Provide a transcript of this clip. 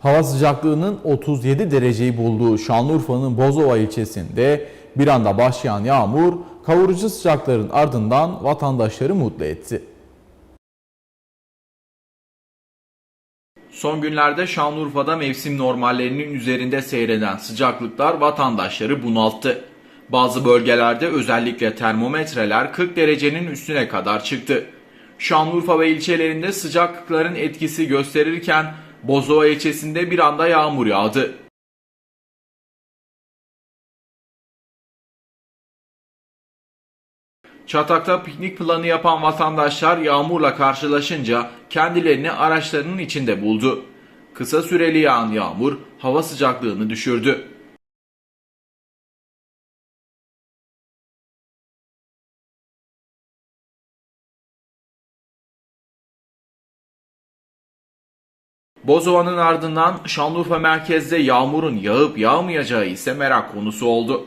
Hava sıcaklığının 37 dereceyi bulduğu Şanlıurfa'nın Bozova ilçesinde bir anda başlayan yağmur kavurucu sıcakların ardından vatandaşları mutlu etti. Son günlerde Şanlıurfa'da mevsim normallerinin üzerinde seyreden sıcaklıklar vatandaşları bunalttı. Bazı bölgelerde özellikle termometreler 40 derecenin üstüne kadar çıktı. Şanlıurfa ve ilçelerinde sıcaklıkların etkisi gösterirken Bozova ilçesinde bir anda yağmur yağdı. Çatak'ta piknik planı yapan vatandaşlar yağmurla karşılaşınca kendilerini araçlarının içinde buldu. Kısa süreli yağan yağmur hava sıcaklığını düşürdü. Bozova'nın ardından Şanlıurfa merkezde yağmurun yağıp yağmayacağı ise merak konusu oldu.